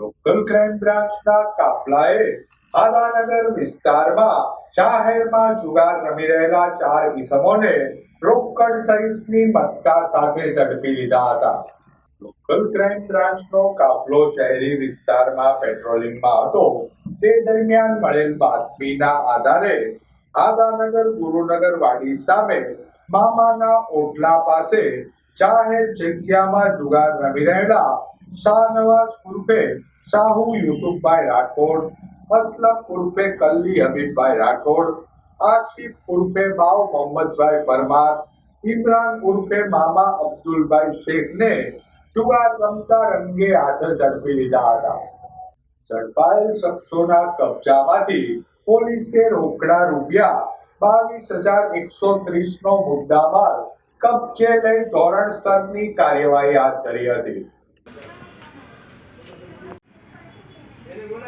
Local crime બ્રાન્ચના કાફલાએ આદાનગર વિસ્તારમાં જાહેરમાં જુગાર રમી રહેલા ચાર ઇસમોને રોકડ સહિતની મત્તા સાથે ઝડપી લીધા હતા. લોકલ ક્રાઇમ બ્રાન્ચનો કાફલો શહેરી વિસ્તારમાં પેટ્રોલિંગમાં હતો. તે દરમિયાન મળેલ બાતમીના આધારે આદાનગર ગુરુનગર વાડી સામે મામાના ઓટલા પાસે જાહેર જગ્યામાં જુગાર રમી રહેલા શાહનવાઝ ઉર્ફે શાહુ યુસુફભાઈ રાઠોડ અસલમ ઉર્ફે કલ્લી હબીબભાઈ રાઠોડ, આશિફ ઉર્ફે બાવ મોહમ્મદભાઈ પરમાર, ઇમરાન ઉર્ફે મામા અબ્દુલભાઈ શેખને જુગાર રમતા રંગે હાથે ઝડપી લીધા હતા. ઝડપાયેલ શખ્સોના કબજામાંથી પોલીસે રોકડા રૂપિયા બાવીસ હજાર એકસો ત્રીસ નો મુદ્દામાલ કબજે લઈ ધોરણસરની કાર્યવાહી હાથ ધરી હતી.